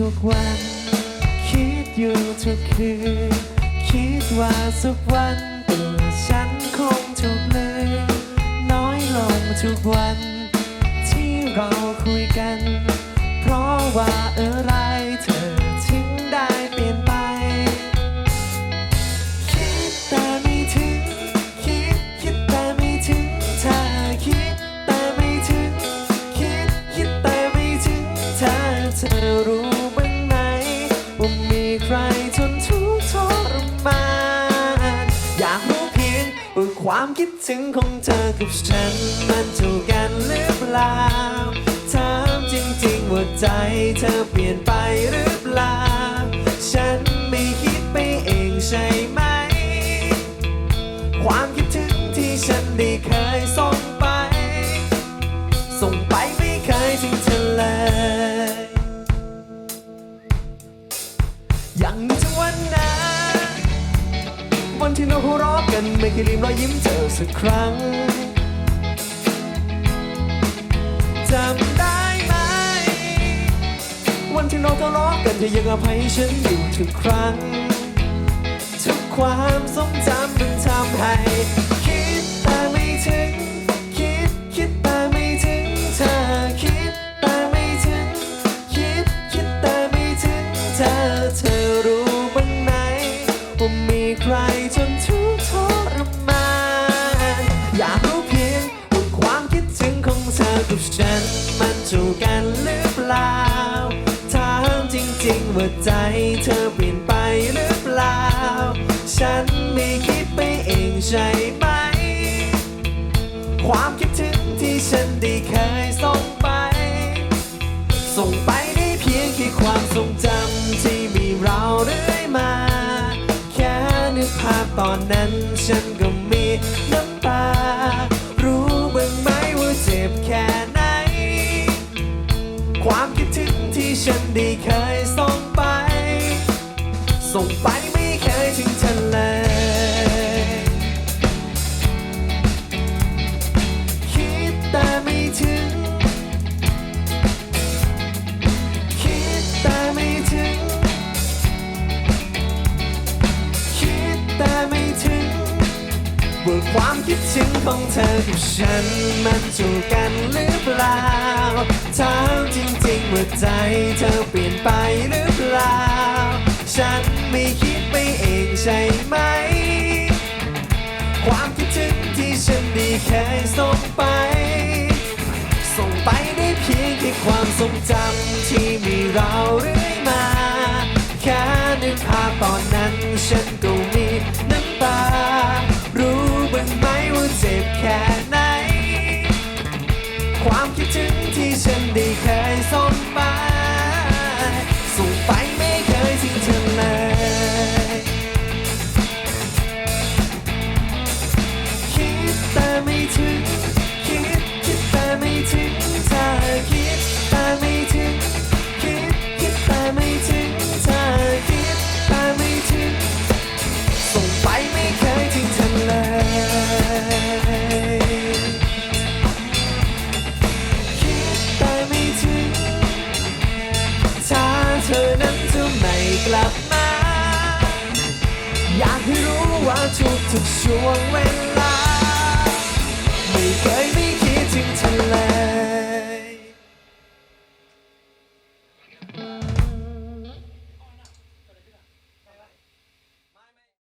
ทุกวัน คิดอยู่ทุกคืน คิดว่าสักวันตัวฉันคงถูกลืมน้อยลงทุกวัน ที่เราคุยกัน เพราะว่าอะไรเธอถึงได้เปลี่ยนไป คิดแต่ไม่ถึง คิดคิดแต่ไม่ถึงเธอคิดแต่ไม่ถึง คิดคิดแต่ไม่ถึงเธอเธอรู้ ความคิดถึงของเธอกับฉันมันถูกกันหรือเปล่าถามจริงๆว่าใจเธอเปลี่ยนไปหรือ ที่เราหัวเราะกันไม่เคยลืมรอยยิ้มเธอสักครั้งจำได้ไหม วันที่เราทะเลาะกันเธอยังอภัยฉันอยู่ทุกครั้ง ทุกความทรงจำมันทำให้ ถูกกันหรือเปล่า ถามจริงๆว่าใจเธอเปลี่ยนไปหรือเปล่า ฉันไม่คิดไปเองใช่ไหม ความคิดถึงที่ฉันได้เคยส่งไป ส่งไปได้เพียงแค่ความทรงจำที่มีเราเรื่อยมา แค่นึกภาพตอนนั้นฉันก็มีน้ำ ได้เคยส่งไป ส่งไปไม่เคยทิ้งเธอเลยคิดแต่ไม่ถึง คิดแต่ไม่ถึง คิดแต่ไม่ถึงว่าความคิดถึงของเธอกับฉันมันถูกกันหรือเปล่าถา หรือเปล่า ฉันไม่คิดไปเองใช่ไหม ความคิดถึงที่ฉันได้เคยส่งไป ส่งไปได้เพียงแค่ความทรงจำที่มีเราเรื่อยมา แค่นึกภาพตอนนั้นฉันก็ อยา